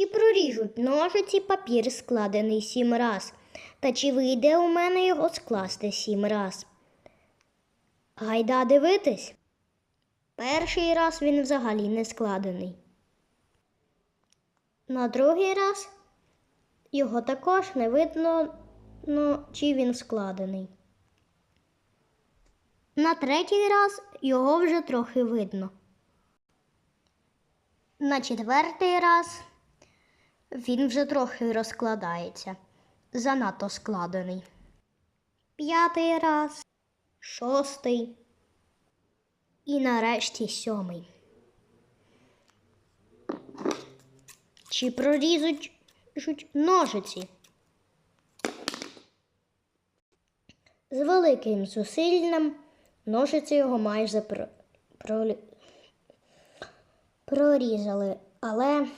Чи проріжуть ножиці папір складений сім раз? Та чи вийде у мене його скласти сім раз? Гайда дивитись. Перший раз він взагалі не складений. На другий раз його також не видно, ну, чи він складений. На третій раз його вже трохи видно. На четвертий раз він вже трохи розкладається. Занадто складений. П'ятий раз, шостий і нарешті сьомий. Чи прорізуть ножиці? З великим зусиллям ножиці його майже про... Пролі- прорізали, але